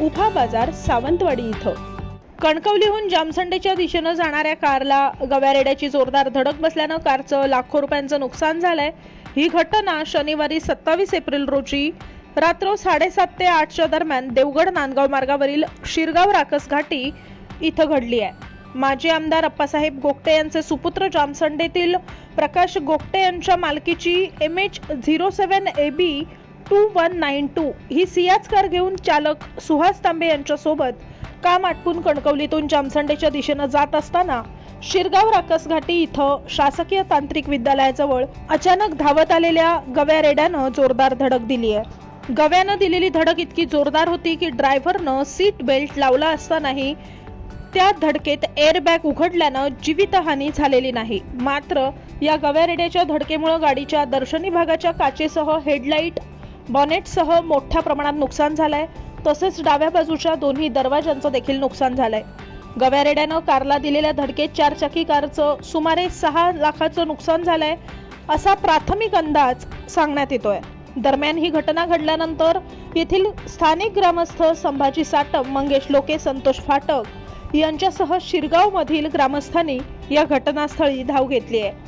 उभा बाजार सावंतवाडी इथं. कणकवलीहून जामसंडेच्या दिशेनं जाणाऱ्या कारला गव्यारेड्याची जोरदार धडक बसल्यानं कारचं लाखो रुपयांचं नुकसान झालंय. ही घटना शनिवारी सत्तावीस एप्रिल रोजी रात्र साडेसात ते आठच्या दरम्यान देवगड नांदगाव मार्गावरील शिरगाव राकस घाटी इथं घडली आहे. माजी आमदार अप्पासाहेब गोगटे यांचे सुपुत्र जामसंडेतील प्रकाश गोगटे यांच्या मालकीची M H zero seven A B two one nine two he Ciaz car घेऊन चालक सुहास तांबे यांच्यासोबत काम आटपून कणकवलीतून जामसंडेच्या दिशेनं जात असताना शिरगाव राकस घाटी इथं शासकीय तांत्रिक विद्यालयाजवळ अचानक धावत आलेल्या गव्या रेड्यानं जोरदार धडक दिली आहे गव्यानं दिलेली धडक इतकी जोरदार होती की ड्रायव्हरनं सीट बेल्ट लावला असतानाही त्या धडकेत एअरबॅग उघडल्यानं जीवितहानी झालेली नाही मात्र या गव्या रेड्याच्या धडकेमुळे गाडीच्या दर्शनी भागाच्या काचेसह हेडलाईट बॉनेटसह मोठ्या प्रमाणात नुकसान झालंय. तसेच डाव्या बाजूच्या दोन्ही दरवाजांचं देखील नुकसान झालंय. गव्यारेड्यानं कारला दिलेल्या धडकेत चारचाकी कारचं सुमारे सहा लाखाचं नुकसान झालंय असा प्राथमिक अंदाज सांगण्यात येतोय. दरम्यान ही घटना घडल्यानंतर येथील स्थानिक ग्रामस्थ संभाजी साटम मंगेश लोके संतोष फाटक यांच्यासह शिरगावमधील ग्रामस्थांनी या घटनास्थळी धाव घेतली आहे.